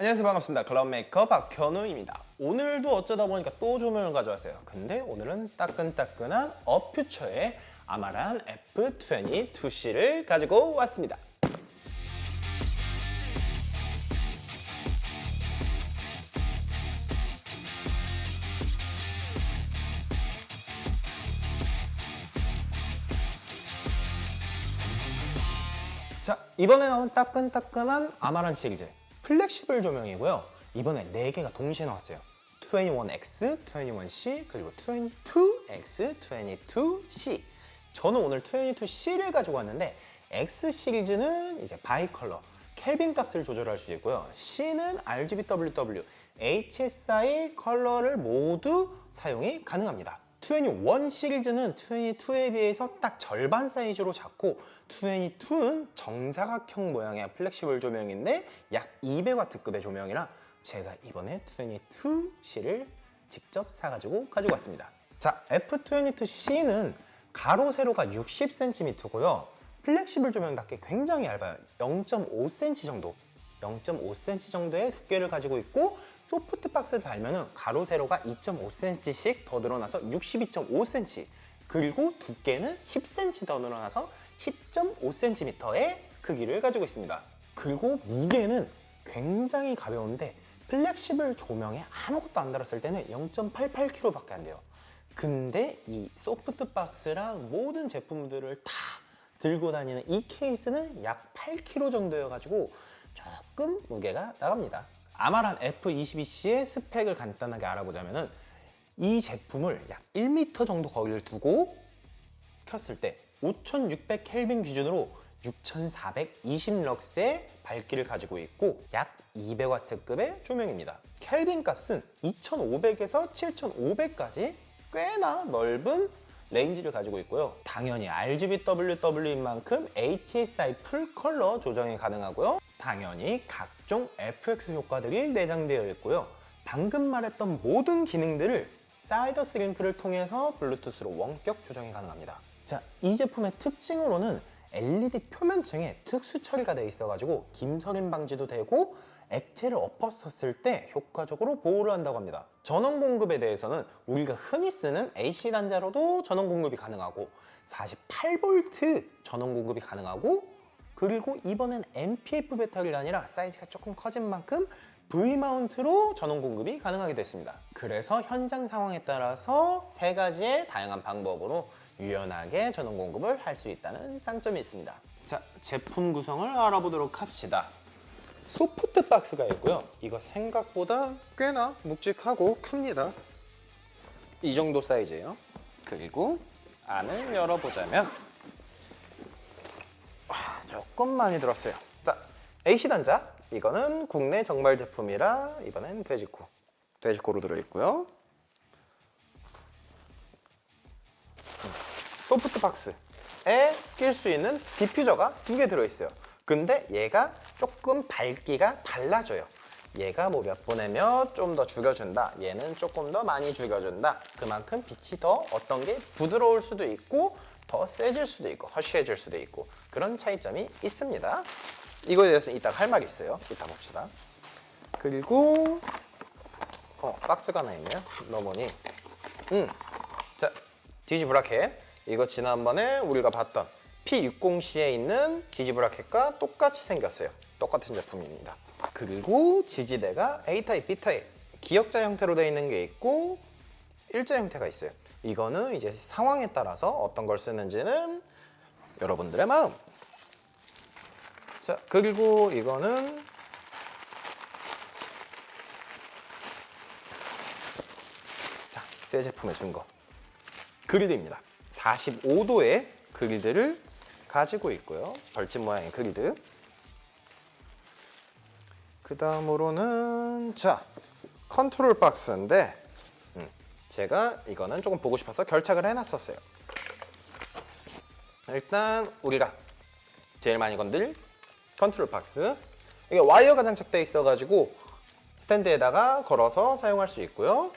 안녕하세요. 반갑습니다. 글럽메이커 박현우입니다. 오늘도 어쩌다 보니까 또 조명을 가져왔어요. 근데 오늘은 따끈따끈한 어퓨처의 아마란 F22C를 가지고 왔습니다. 자 이번에 나온 따끈따끈한 아마란 시리즈 플렉시블 조명이고요. 이번에 4개가 동시에 나왔어요. 21X, 21C 그리고 22X, 22C 저는 오늘 22C를 가지고 왔는데 X 시리즈는 이제 바이컬러 켈빈 값을 조절할 수 있고요. C는 RGBWW, HSI 컬러를 모두 사용이 가능합니다 21 시리즈는 22에 비해서 딱 절반 사이즈로 작고 22는 정사각형 모양의 플렉시블 조명인데 약 200W급의 조명이라 제가 이번에 22C를 직접 사가지고 가지고 왔습니다. 자, F22C는 가로 세로가 60cm고요. 플렉시블 조명답게 굉장히 얇아요. 0.5cm 정도. 0.5cm 정도의 두께를 가지고 있고 소프트 박스를 달면은 가로 세로가 2.5cm씩 더 늘어나서 62.5cm 그리고 두께는 10cm 더 늘어나서 10.5cm의 크기를 가지고 있습니다. 그리고 무게는 굉장히 가벼운데 플렉시블 조명에 아무것도 안 달았을 때는 0.88kg밖에 안 돼요. 근데 이 소프트 박스랑 모든 제품들을 다 들고 다니는 이 케이스는 약 8kg 정도여가지고 조금 무게가 나갑니다. 아마란 F22C의 스펙을 간단하게 알아보자면은 이 제품을 약 1m 정도 거리를 두고 켰을 때 5600 켈빈 기준으로 6420 럭스의 밝기를 가지고 있고 약 200W급의 조명입니다. 켈빈 값은 2500에서 7500까지 꽤나 넓은 레인지를 가지고 있고요. 당연히 RGBWW인 만큼 HSI 풀 컬러 조정이 가능하고요. 당연히 각종 FX 효과들이 내장되어 있고요. 방금 말했던 모든 기능들을 사이더 스 링크를 통해서 블루투스로 원격 조정이 가능합니다. 자, 이 제품의 특징으로는 LED 표면층에 특수 처리가 되어 있어가지고 김서림 방지도 되고 액체를 엎었었을 때 효과적으로 보호를 한다고 합니다. 전원 공급에 대해서는 우리가 흔히 쓰는 AC 단자로도 전원 공급이 가능하고 48V 전원 공급이 가능하고 그리고 이번엔 MPF 배터리가 아니라 사이즈가 조금 커진 만큼 V 마운트로 전원 공급이 가능하게 됐습니다. 그래서 현장 상황에 따라서 세 가지의 다양한 방법으로 유연하게 전원 공급을 할 수 있다는 장점이 있습니다. 자, 제품 구성을 알아보도록 합시다. 소프트 박스가 있고요. 이거 생각보다 꽤나 묵직하고 큽니다. 이 정도 사이즈예요. 그리고 안을 열어보자면 와, 조금 많이 들었어요. 자, AC 단자. 이거는 국내 정발 제품이라 이번엔 돼지코. 돼지코로 들어있고요. 음, 소프트 박스에 낄 수 있는 디퓨저가 두 개 들어있어요. 근데 얘가 조금 밝기가 달라져요. 얘가 뭐 몇 분에 몇좀더 죽여준다. 얘는 조금 더 많이 죽여준다. 그만큼 빛이 더 어떤 게 부드러울 수도 있고 더 세질 수도 있고 허쉬해질 수도 있고 그런 차이점이 있습니다. 이거에 대해서 이따 할 말이 있어요. 이따 봅시다. 그리고 어 박스가 하나 있네요. 넣어보니 음, 자 디지 브라켓 이거 지난번에 우리가 봤던 P60C에 있는 지지 브라켓과 똑같이 생겼어요. 똑같은 제품입니다. 그리고 지지대가 A타입, B타입 기역자 형태로 되어 있는 게 있고 일자 형태가 있어요. 이거는 이제 상황에 따라서 어떤 걸 쓰는지는 여러분들의 마음. 자, 그리고 이거는 자, 새 제품의 증거. 그리드입니다. 45도의 그리드를 가지고 있고요. 벌집 모양의 그리드. 그 다음으로는 자 컨트롤 박스인데 음, 제가 이거는 조금 보고 싶어서 결착을 해놨었어요. 일단 우리가 제일 많이 건들 컨트롤 박스 이게 와이어가 장착되어 있어가지고 스탠드에다가 걸어서 사용할 수 있고요.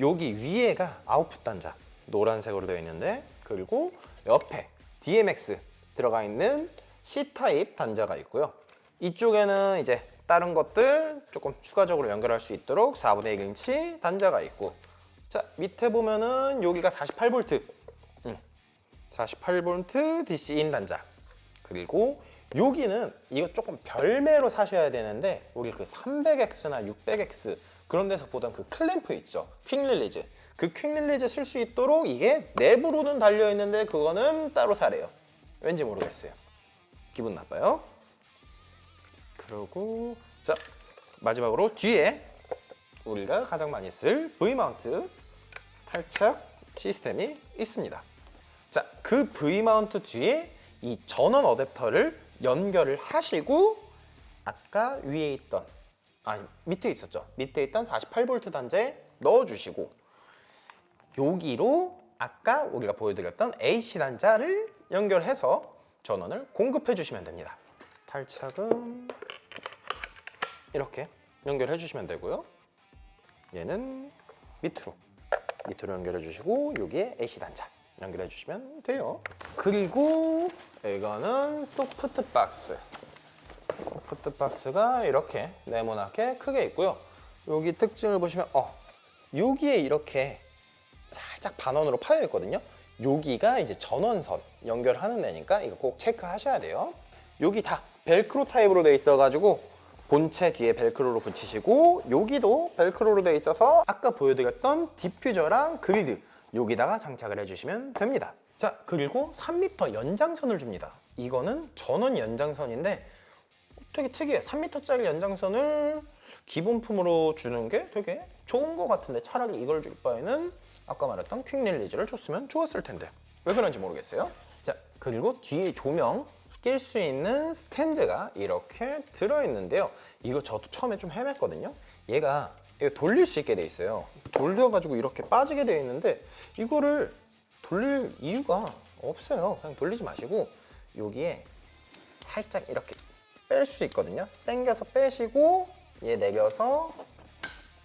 여기 위에가 아웃풋 단자 노란색으로 되어 있는데 그리고 옆에 DMX 들어가 있는 C 타입 단자가 있고요. 이쪽에는 이제 다른 것들 조금 추가적으로 연결할 수 있도록 4분의 1인치 단자가 있고 자 밑에 보면은 여기가 48V 48V DC인 단자. 그리고 여기는 이거 조금 별매로 사셔야 되는데 우리 그 300X나 600X 그런 데서 보던 그 클램프 있죠? 퀵 릴리즈. 그 퀵 릴리즈 쓸 수 있도록 이게 내부로는 달려 있는데 그거는 따로 사래요. 왠지 모르겠어요. 기분 나빠요? 그리고 자 마지막으로 뒤에 우리가 가장 많이 쓸 V 마운트 탈착 시스템이 있습니다. 자, 그 V 마운트 뒤에 이 전원 어댑터를 연결을 하시고 아까 위에 있던 아니 밑에 있었죠. 밑에 있던 48V 단자에 넣어 주시고 여기로 아까 우리가 보여드렸던 AC 단자를 연결해서 전원을 공급해 주시면 됩니다. 탈착은 이렇게 연결해 주시면 되고요. 얘는 밑으로 밑으로 연결해 주시고 여기에 AC 단자 연결해 주시면 돼요. 그리고 이거는 소프트 박스. 소프트 박스가 이렇게 네모나게 크게 있고요. 여기 특징을 보시면 어 여기에 이렇게 살짝 반원으로 파여 있거든요. 여기가 이제 전원선 연결하는 데니까 이거 꼭 체크하셔야 돼요. 여기 다 벨크로 타입으로 돼 있어 가지고 본체 뒤에 벨크로로 붙이시고 여기도 벨크로로 돼 있어서 아까 보여드렸던 디퓨저랑 그릴드 여기다가 장착을 해주시면 됩니다. 자 그리고 3m 연장선을 줍니다. 이거는 전원 연장선인데 되게 특이해. 3m짜리 연장선을 기본품으로 주는 게 되게 좋은 것 같은데 차라리 이걸 줄 바에는 아까 말했던 퀵 릴리즈를 줬으면 좋았을 텐데 왜 그런지 모르겠어요. 자 그리고 뒤에 조명 낄 수 있는 스탠드가 이렇게 들어있는데요. 이거 저도 처음에 좀 헤맸거든요. 얘가 돌릴 수 있게 돼 있어요. 돌려가지고 이렇게 빠지게 돼 있는데 이거를 돌릴 이유가 없어요. 그냥 돌리지 마시고 여기에 살짝 이렇게 뺄 수 있거든요. 당겨서 빼시고 얘 내려서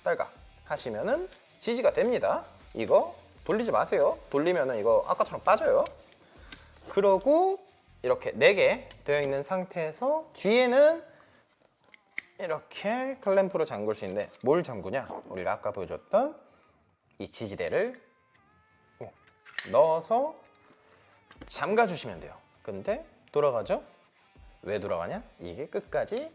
딸각 하시면은 지지가 됩니다. 이거 돌리지 마세요. 돌리면은 이거 아까처럼 빠져요. 그러고 이렇게 4개 되어 있는 상태에서 뒤에는 이렇게 클램프로 잠글 수 있는데 뭘 잠그냐? 우리가 아까 보여줬던 이 지지대를 넣어서 잠가 주시면 돼요. 근데 돌아가죠? 왜 돌아가냐? 이게 끝까지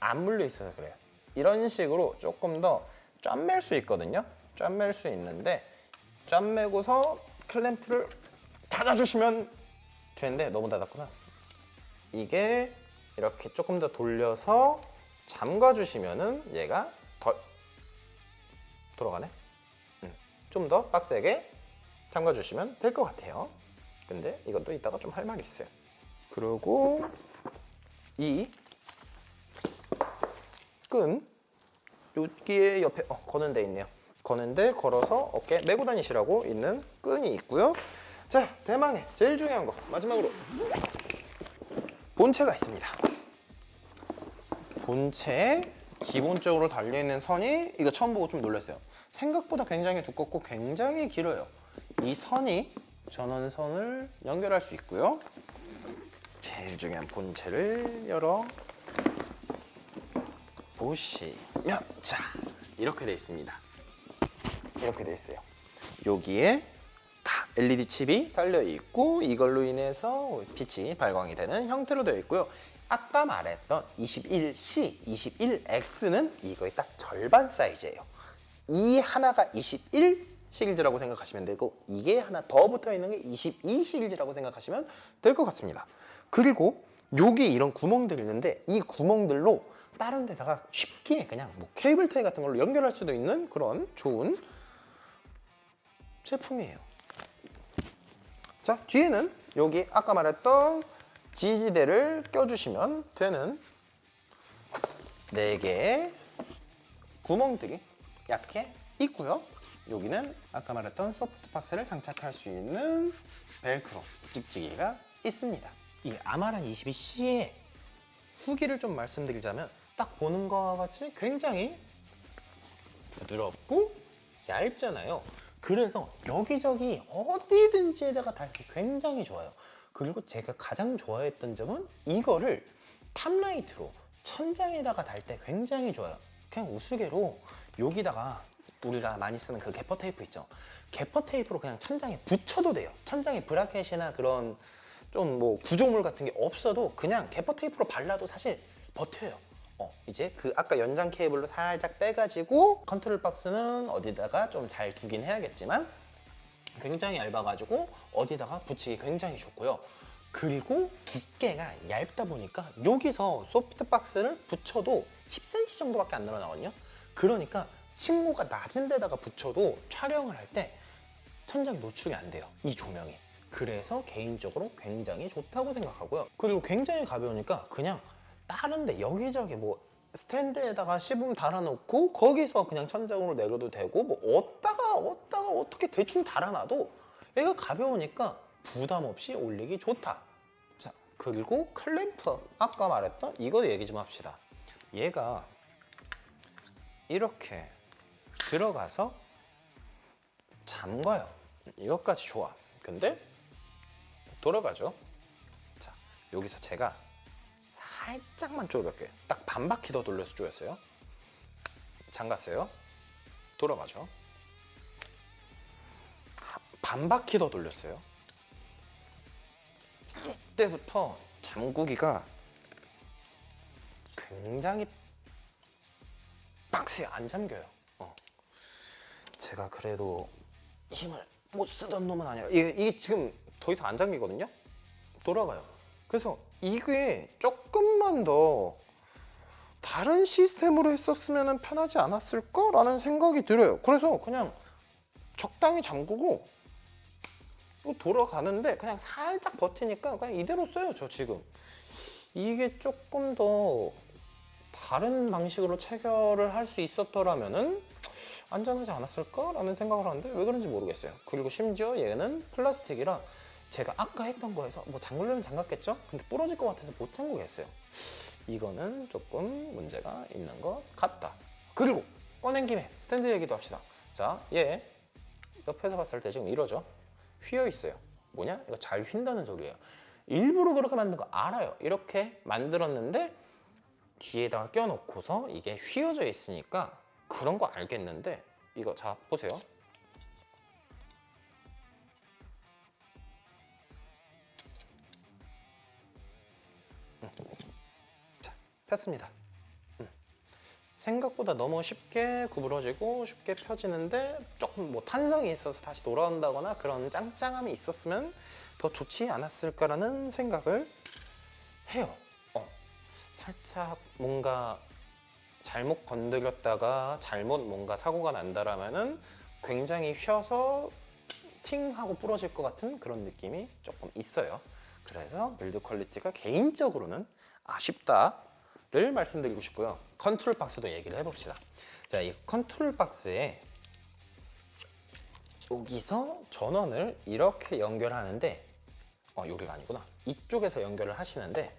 안 물려 있어서 그래요. 이런 식으로 조금 더 짠맬 수 있거든요. 짠맬 수 있는데 짠매고서 클램프를 닫아주시면 되는데 너무 닫았구나. 이게 이렇게 조금 더 돌려서 잠가 주시면은 얘가 덜 돌아가네. 좀더 빡세게 잠가 주시면 될 것 같아요. 근데 이것도 이따가 좀 할 말이 있어요. 그리고 이 끈 여기에 옆에 어, 거는 데 있네요. 거는 데 걸어서 어깨 메고 다니시라고 있는 끈이 있고요. 자, 대망의 제일 중요한 거 마지막으로 본체가 있습니다. 본체에 기본적으로 달려있는 선이 이거 처음 보고 좀 놀랐어요. 생각보다 굉장히 두껍고 굉장히 길어요. 이 선이 전원선을 연결할 수 있고요. 제일 중요한 본체를 열어 보시면 자 이렇게 돼 있습니다. 이렇게 돼 있어요. 여기에 다 LED 칩이 달려 있고 이걸로 인해서 빛이 발광이 되는 형태로 되어 있고요. 아까 말했던 21C, 21X는 이거의 딱 절반 사이즈예요. 이 하나가 21 시리즈라고 생각하시면 되고 이게 하나 더 붙어 있는 게 22 시리즈라고 생각하시면 될 것 같습니다. 그리고 여기 이런 구멍들이 있는데 이 구멍들로 다른 데다가 쉽게 그냥 뭐 케이블 타이 같은 걸로 연결할 수도 있는 그런 좋은 제품이에요. 자, 뒤에는 여기 아까 말했던 지지대를 껴주시면 되는 네 개의 구멍들이 얇게 있고요. 여기는 아까 말했던 소프트 박스를 장착할 수 있는 벨크로 찍찍이가 있습니다. 이 아마란 22C의 후기를 좀 말씀드리자면 딱 보는 것과 같이 굉장히 부드럽고 얇잖아요. 그래서 여기저기 어디든지에다가 달기 굉장히 좋아요. 그리고 제가 가장 좋아했던 점은 이거를 탑라이트로 천장에다가 달 때 굉장히 좋아요. 그냥 우스개로 여기다가 우리가 많이 쓰는 그 개퍼 테이프 있죠. 개퍼 테이프로 그냥 천장에 붙여도 돼요. 천장에 브라켓이나 그런 좀 뭐 구조물 같은 게 없어도 그냥 개퍼 테이프로 발라도 사실 버텨요. 어, 이제 그 아까 연장 케이블로 살짝 빼가지고 컨트롤 박스는 어디다가 좀 잘 두긴 해야겠지만 굉장히 얇아가지고 어디다가 붙이기 굉장히 좋고요. 그리고 두께가 얇다 보니까 여기서 소프트 박스를 붙여도 10cm 정도밖에 안 늘어나거든요. 그러니까 층고가 낮은 데다가 붙여도 촬영을 할 때 천장이 노출이 안 돼요. 이 조명이. 그래서 개인적으로 굉장히 좋다고 생각하고요. 그리고 굉장히 가벼우니까 그냥 다른데 여기저기 뭐 스탠드에다가 시범 달아놓고 거기서 그냥 천장으로 내려도 되고 뭐 어디다가 어디다가 어떻게 대충 달아놔도 얘가 가벼우니까 부담 없이 올리기 좋다. 자 그리고 클램프 아까 말했던 이거 얘기 좀 합시다. 얘가 이렇게 들어가서 잠가요. 이것까지 좋아. 근데 돌아가죠. 자 여기서 제가 살짝만 쪼여볼게요. 딱 반 바퀴 더 돌려서 쪼였어요. 잠갔어요. 돌아가죠. 반 바퀴 더 돌렸어요. 이때부터 잠그기가 굉장히 박스에 안 잠겨요. 어. 제가 그래도 힘을 못 쓰던 놈은 아니라 이게, 이게 지금 더 이상 안 잠기거든요. 돌아가요. 그래서 이게 조금만 더 다른 시스템으로 했었으면 편하지 않았을까라는 생각이 들어요. 그래서 그냥 적당히 잠그고 이거 돌아가는데 그냥 살짝 버티니까 그냥 이대로 써요. 저 지금 이게 조금 더 다른 방식으로 체결을 할 수 있었더라면은 안전하지 않았을까라는 생각을 하는데 왜 그런지 모르겠어요. 그리고 심지어 얘는 플라스틱이라 제가 아까 했던 거에서 뭐 잠글려면 잠갔겠죠? 근데 부러질 것 같아서 못 잠그겠어요. 이거는 조금 문제가 있는 것 같다. 그리고 꺼낸 김에 스탠드 얘기도 합시다. 자, 얘 옆에서 봤을 때 지금 이러죠. 휘어 있어요. 뭐냐? 이거 잘 휜다는 소리예요. 일부러 그렇게 만든 거 알아요. 이렇게 만들었는데 뒤에다가 껴놓고서 이게 휘어져 있으니까 그런 거 알겠는데 이거 자 보세요. 폈습니다. 음. 생각보다 너무 쉽게 구부러지고 쉽게 펴지는데 조금 뭐 탄성이 있어서 다시 돌아온다거나 그런 짱짱함이 있었으면 더 좋지 않았을까라는 생각을 해요. 어. 살짝 뭔가 잘못 건드렸다가 잘못 뭔가 사고가 난다라면은 굉장히 휘어서 팅 하고 부러질 것 같은 그런 느낌이 조금 있어요. 그래서 빌드 퀄리티가 개인적으로는 아쉽다 를 말씀드리고 싶고요. 컨트롤 박스도 얘기를 해봅시다. 자, 이 컨트롤 박스에 여기서 전원을 이렇게 연결하는데 어, 여기가 아니구나. 이쪽에서 연결을 하시는데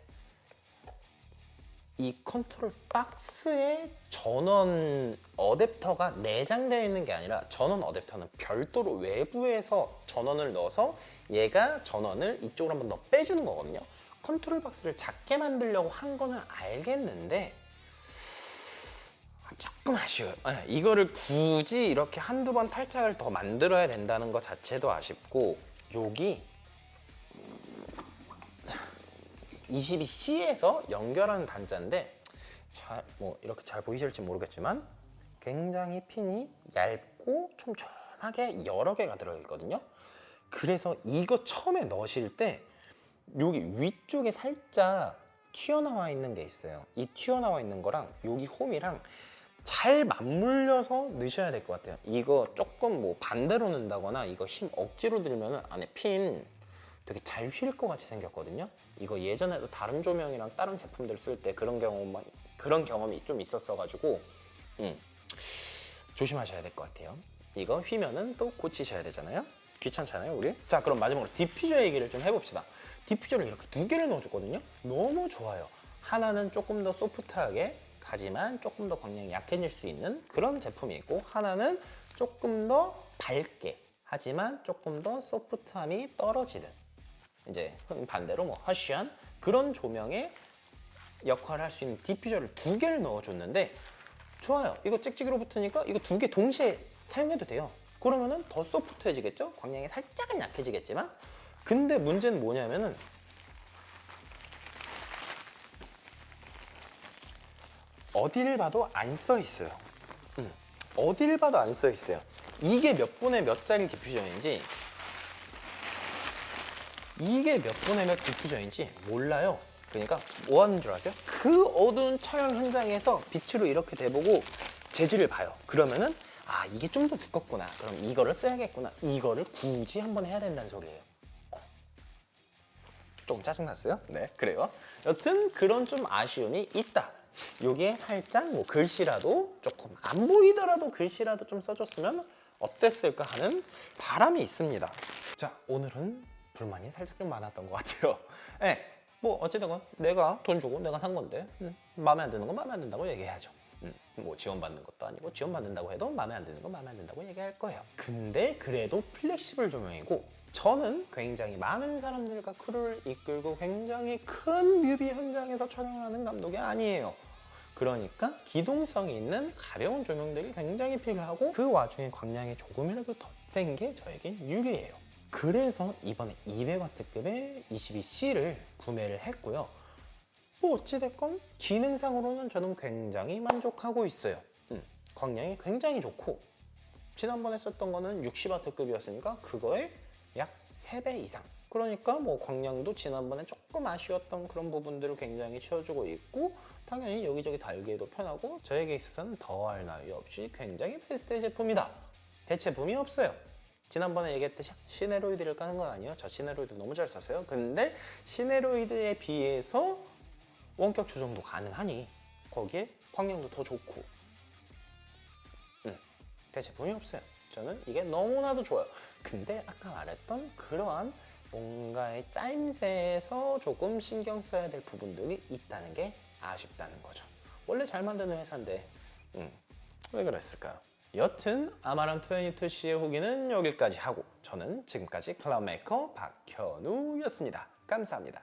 이 컨트롤 박스에 전원 어댑터가 내장되어 있는 게 아니라 전원 어댑터는 별도로 외부에서 전원을 넣어서 얘가 전원을 이쪽으로 한 번 더 빼주는 거거든요. 컨트롤 박스를 작게 만들려고 한 거는 알겠는데 조금 아쉬워요. 예, 이거를 굳이 이렇게 한두 번 탈착을 더 만들어야 된다는 것 자체도 아쉽고 여기 22C에서 연결하는 단자인데 잘 뭐 이렇게 잘 보이실지 모르겠지만 굉장히 핀이 얇고 촘촘하게 여러 개가 들어 있거든요. 그래서 이거 처음에 넣으실 때 여기 위쪽에 살짝 튀어나와 있는 게 있어요. 이 튀어나와 있는 거랑 여기 홈이랑 잘 맞물려서 넣으셔야 될 것 같아요. 이거 조금 뭐 반대로 넣는다거나 이거 힘 억지로 들면 안에 핀 되게 잘 휠 것 같이 생겼거든요. 이거 예전에도 다른 조명이랑 다른 제품들 쓸 때 그런 경험만 그런 경험이 좀 있었어가지고 음, 조심하셔야 될 것 같아요. 이거 휘면은 또 고치셔야 되잖아요. 귀찮잖아요, 우리. 자, 그럼 마지막으로 디퓨저 얘기를 좀 해봅시다. 디퓨저를 이렇게 두 개를 넣어줬거든요. 너무 좋아요. 하나는 조금 더 소프트하게 하지만 조금 더 광량이 약해질 수 있는 그런 제품이고 하나는 조금 더 밝게 하지만 조금 더 소프트함이 떨어지는 이제 반대로 뭐 허쉬한 그런 조명의 역할을 할 수 있는 디퓨저를 두 개를 넣어줬는데 좋아요. 이거 찍찍이로 붙으니까 이거 두 개 동시에 사용해도 돼요. 그러면은 더 소프트해지겠죠? 광량이 살짝은 약해지겠지만 근데 문제는 뭐냐면은 어디를 봐도 안 써 있어요. 음, 어디를 봐도 안 써 있어요. 이게 몇 분의 몇 짜리 디퓨저인지 이게 몇 분의 몇 디퓨저인지 몰라요. 그러니까 뭐 하는 줄 아세요? 그 어두운 촬영 현장에서 빛으로 이렇게 대보고 재질을 봐요. 그러면은 아 이게 좀 더 두껍구나. 그럼 이거를 써야겠구나. 이거를 굳이 한번 해야 된다는 소리예요. 좀 짜증났어요? 네, 그래요. 여튼 그런 좀 아쉬움이 있다. 여기에 살짝 뭐 글씨라도 조금 안 보이더라도 글씨라도 좀 써줬으면 어땠을까 하는 바람이 있습니다. 자, 오늘은 불만이 살짝 좀 많았던 것 같아요. 네, 뭐 어찌되건 내가 돈 주고 내가 산 건데 음, 마음에 안 드는 건 마음에 안 든다고 얘기해야죠. 음, 뭐 지원받는 것도 아니고 지원받는다고 해도 마음에 안 드는 건 마음에 안 든다고 얘기할 거예요. 근데 그래도 플렉시블 조명이고 저는 굉장히 많은 사람들과 크루를 이끌고 굉장히 큰 뮤비 현장에서 촬영을 하는 감독이 아니에요. 그러니까 기동성이 있는 가벼운 조명들이 굉장히 필요하고 그 와중에 광량이 조금이라도 더 센 게 저에겐 유리해요. 그래서 이번에 200W급의 22C를 구매를 했고요. 뭐 어찌됐건 기능상으로는 저는 굉장히 만족하고 있어요. 음, 광량이 굉장히 좋고 지난번에 썼던 거는 60W급이었으니까 그거에 약 3배 이상. 그러니까 뭐 광량도 지난번에 조금 아쉬웠던 그런 부분들을 굉장히 채워주고 있고 당연히 여기저기 달기에도 편하고 저에게 있어서는 더할 나위 없이 굉장히 베스트의 제품이다. 대체품이 없어요. 지난번에 얘기했듯이 시네로이드를 까는 건 아니에요. 저 시네로이드 너무 잘 썼어요. 근데 시네로이드에 비해서 원격 조정도 가능하니 거기에 광량도 더 좋고 음, 대체품이 없어요. 저는 이게 너무나도 좋아요. 근데 아까 말했던 그러한 뭔가의 짜임새에서 조금 신경 써야 될 부분들이 있다는 게 아쉽다는 거죠. 원래 잘 만드는 회사인데 음, 왜 그랬을까요? 여튼 아마랑 22C의 후기는 여기까지 하고 저는 지금까지 클라우메이커 박현우였습니다. 감사합니다.